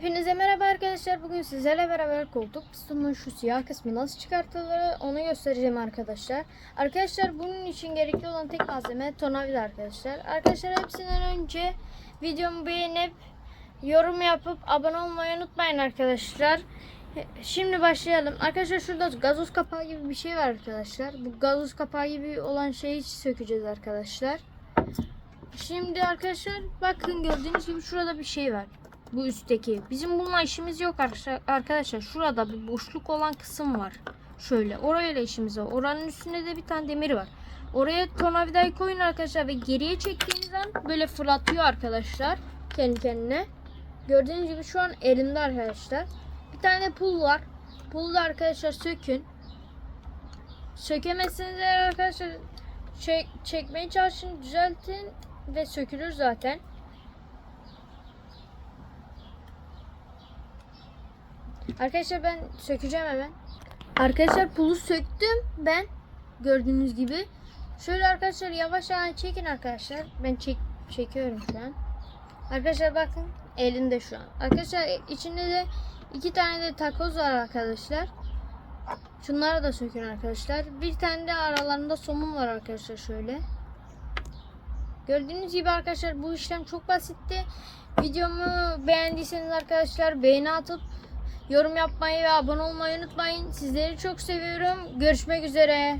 Hepinize merhaba arkadaşlar. Bugün sizlerle beraber koltuk pistonunun şu siyah kısmı nasıl çıkartılır onu göstereceğim arkadaşlar. Arkadaşlar bunun için gerekli olan tek malzeme tornavida arkadaşlar. Arkadaşlar hepsinden önce videomu beğenip yorum yapıp abone olmayı unutmayın arkadaşlar. Şimdi başlayalım. Arkadaşlar şurada gazoz kapağı gibi bir şey var arkadaşlar. Bu gazoz kapağı gibi olan şeyi sökeceğiz arkadaşlar. Şimdi arkadaşlar bakın gördüğünüz gibi şurada bir şey var. Bu üstteki. Bizim bununla işimiz yok arkadaşlar. Şurada bir boşluk olan kısım var. Şöyle orayla işimiz var. Oranın üstünde de bir tane demir var. Oraya tornavidayı koyun arkadaşlar ve geriye çektiğiniz an böyle fırlatıyor arkadaşlar. Kendi kendine. Gördüğünüz gibi şu an elimde arkadaşlar. Bir tane pul var. Pulu da arkadaşlar sökün. Sökemezseniz eğer arkadaşlar çek, çekmeye çalışın düzeltin ve sökülür zaten. Arkadaşlar ben sökeceğim hemen. Arkadaşlar pulu söktüm ben gördüğünüz gibi. Şöyle arkadaşlar yavaş yavaş çekin arkadaşlar. Ben çek çekiyorum şu an. Arkadaşlar bakın elinde şu an. Arkadaşlar içinde de iki tane de takoz var arkadaşlar. Şunları da sökün arkadaşlar. Bir tane de aralarında somun var arkadaşlar şöyle. Gördüğünüz gibi arkadaşlar bu işlem çok basitti. Videomu beğendiyseniz arkadaşlar beğeni atıp yorum yapmayı ve abone olmayı unutmayın. Sizleri çok seviyorum. Görüşmek üzere.